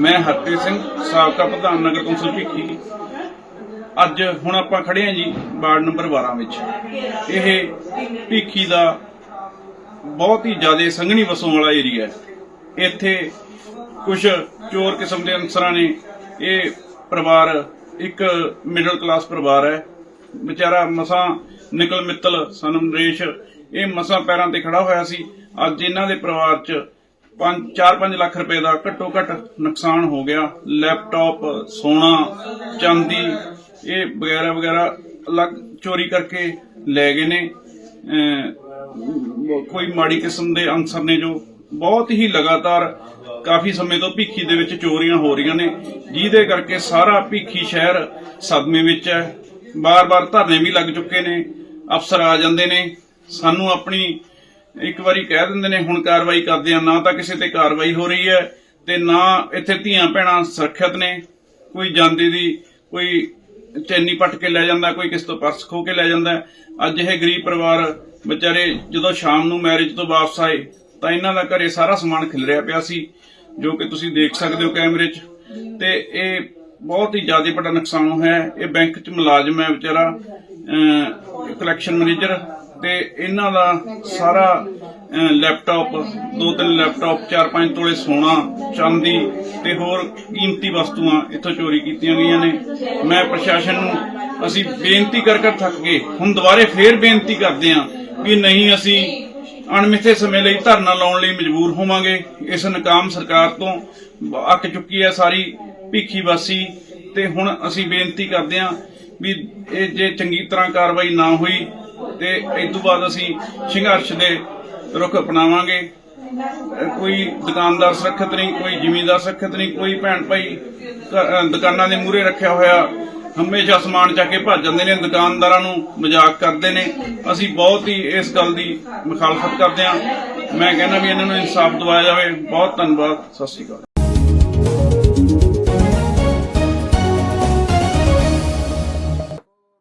ਮੈਂ ਹਰਪ੍ਰੀਤ ਸਿੰਘ, ਸਾਬਕਾ ਪ੍ਰਧਾਨ ਨਗਰ ਕੌਂਸਲ ਭੀਖੀ। ਅੱਜ ਹੁਣ ਆਪਾਂ ਖੜੇ ਹਾਂ ਜੀ ਵਾਰਡ ਨੰਬਰ 12 ਵਿੱਚ। ਇਹ ਭੀਖੀ ਦਾ ਬਹੁਤ ਹੀ ਜ਼ਿਆਦਾ ਸੰਘਣੀ ਵਸੋਂ ਵਾਲਾ ਏਰੀਆ ਹੈ। ਇੱਥੇ ਕੁਝ ਚੋਰ ਕਿਸਮ ਦੇ ਅਨਸਰਾਂ ਨੇ। ਇਹ ਪਰਿਵਾਰ ਇੱਕ ਮਿਡਲ ਕਲਾਸ ਪਰਿਵਾਰ ਹੈ। ਵਿਚਾਰਾ ਮਸਾਂ ਨਿਕਲ ਮਿੱਤਲ, ਸਨਮ ਨਰੇਸ਼, ਇਹ ਮਸਾਂ ਪੈਰਾਂ ਤੇ ਖੜਾ ਹੋਇਆ ਸੀ। ਅੱਜ ਇਹਨਾਂ ਦੇ ਪਰਿਵਾਰ 'ਚ 5 4-5 ਲੱਖ ਰੁਪਏ ਦਾ ਘੱਟੋ ਘੱਟ ਨੁਕਸਾਨ ਹੋ ਗਿਆ। ਲੈਪਟਾਪ, ਸੋਨਾ, ਚਾਂਦੀ, ਇਹ ਵਗੈਰਾ ਵਗੈਰਾ ਅਲੱਗ ਚੋਰੀ ਕਰਕੇ ਲੈ ਗਏ ਨੇ। ਕੋਈ ਮਾੜੀ ਕਿਸਮ ਦੇ ਅਨਸਰ ਨੇ ਜੋ ਬਹੁਤ ਹੀ ਲਗਾਤਾਰ ਕਾਫੀ ਸਮੇਂ ਤੋਂ ਭੀਖੀ ਦੇ ਵਿੱਚ ਚੋਰੀਆਂ ਹੋ ਰਹੀਆਂ ਨੇ, ਜਿਹਦੇ ਕਰਕੇ ਸਾਰਾ ਭੀਖੀ ਸ਼ਹਿਰ ਸਦਮੇ ਵਿੱਚ ਹੈ। ਬਾਰ-ਬਾਰ ਧਰਨੇ ਵੀ ਲੱਗ ਚੁੱਕੇ ਨੇ, ਅਫਸਰ ਆ ਜਾਂਦੇ ਨੇ। ਸਾਨੂੰ ਆਪਣੀ ਇੱਕ ਵਾਰੀ ਕਹਿ ਦਿੰਦੇ ਨੇ, ਹੁਣ ਕਾਰਵਾਈ ਕਰਦੇ ਆ, ਨਾ ਤਾਂ ਕਿਸੇ ਤੇ ਕਾਰਵਾਈ ਹੋ ਰਹੀ ਹੈ ਤੇ ਨਾ ਇੱਥੇ ਧੀਆਂ ਭੈਣਾਂ ਸੁਰੱਖਿਅਤ ਨੇ। ਕੋਈ ਜਾਂਦੀ ਦੀ ਕੋਈ ਚੈਨੀ ਪੱਟ ਕੇ ਲੈ ਜਾਂਦਾ, ਕੋਈ ਕਿਸ ਤੋਂ ਪਰਸ ਖੋ ਕੇ ਲੈ ਜਾਂਦਾ। ਅੱਜ ਇਹ ਗਰੀਬ ਪਰਿਵਾਰ ਵਿਚਾਰੇ ਜਦੋਂ ਸ਼ਾਮ ਨੂੰ ਮੈਰਿਜ ਤੋਂ ਵਾਪਸ ਆਏ, ਤਾਂ ਇਹਨਾਂ ਦਾ ਘਰੇ ਸਾਰਾ ਸਮਾਨ ਖਿਲਰਿਆ ਪਿਆ ਸੀ, ਜੋ ਕਿ ਤੁਸੀਂ ਦੇਖ ਸਕਦੇ ਹੋ ਕੈਮਰੇ 'ਚ। ਤੇ ਇਹ ਬਹੁਤ ਹੀ ਜ਼ਿਆਦਾ ਵੱਡਾ ਨੁਕਸਾਨ ਹੋਇਆ ਹੈ। ਇਹ ਬੈਂਕ 'ਚ ਮੁਲਾਜ਼ਮ ਹੈ ਵਿਚਾਰਾ। ਕਲੈਕਸ਼ਨ ਮੈਨੇਜਰ ਤੇ ਇਹਨਾਂ ਦਾ ਸਾਰਾ ਅਹ, ਲੈਪਟਾਪ ਦੋ ਤਿੰਨ ਲੈਪਟਾਪ ਚਾਰ ਪੰਜ ਤੋਲੇ ਸੋਨਾ ਚਾਂਦੀ ਤੇ ਹੋਰ ਕੀਮਤੀ ਵਸਤੂਆਂ ਇੱਥੋਂ ਚੋਰੀ ਕੀਤੀਆਂ ਗਈਆਂ ਨੇ। ਮੈਂ ਪ੍ਰਸ਼ਾਸਨ ਨੂੰ ਅਸੀਂ ਬੇਨਤੀ ਕਰ ਕਰ ਥੱਕ ਗਏ। ਹੁਣ ਦੁਬਾਰੇ ਫੇਰ ਬੇਨਤੀ ਕਰਦੇ ਹਾਂ ਵੀ ਨਹੀਂ ਅਸੀਂ ਅਣਮਿੱਥੇ ਸਮੇਂ ਲਈ ਧਰਨਾ ਲਾਉਣ ਲਈ ਮਜਬੂਰ ਹੋਵਾਂਗੇ। ਇਸ ਨਕਾਮ ਸਰਕਾਰ ਤੋਂ ਅੱਕ ਚੁੱਕੀ ਹੈ ਸਾਰੀ ਭੀਖੀ ਵਾਸੀ ਤੇ ਹੁਣ ਅਸੀਂ ਬੇਨਤੀ ਕਰਦੇ ਹਾਂ ਵੀ ਇਹ ਜੇ ਚੰਗੀ ਤਰ੍ਹਾਂ ਕਾਰਵਾਈ ਨਾ ਹੋਈ ਤੇ ਇਸ ਤੋਂ ਬਾਅਦ ਅਸੀਂ ਸੰਘਰਸ਼ ਦੇ ਰੁਖ ਅਪਣਾਵਾਂਗੇ। ਕੋਈ ਦੁਕਾਨਦਾਰ ਸੁਰੱਖਿਅਤ ਨਹੀਂ, ਕੋਈ ਜ਼ਿਮੀਂਦਾਰ ਸੁਰੱਖਿਅਤ ਨਹੀਂ, ਕੋਈ ਭੈਣ ਭਾਈ ਦੁਕਾਨਾਂ ਦੇ ਮੂਹਰੇ ਰੱਖਿਆ ਹੋਇਆ ਹਮੇਸ਼ਾ ਸਮਾਨ ਚੱਕ ਕੇ ਭੱਜ ਜਾਂਦੇ ਨੇ, ਦੁਕਾਨਦਾਰਾਂ ਨੂੰ ਮਜ਼ਾਕ ਕਰਦੇ ਨੇ। ਅਸੀਂ ਬਹੁਤ ਹੀ ਇਸ ਗੱਲ ਦੀ ਮੁਖਾਲਫਤ ਕਰਦੇ ਹਾਂ। ਮੈਂ ਕਹਿੰਦਾ ਵੀ ਇਹਨਾਂ ਨੂੰ ਇਨਸਾਫ ਦਿਵਾਇਆ ਜਾਵੇ। ਬਹੁਤ ਧੰਨਵਾਦ। ਸਤਿ ਸ਼੍ਰੀ ਅਕਾਲ।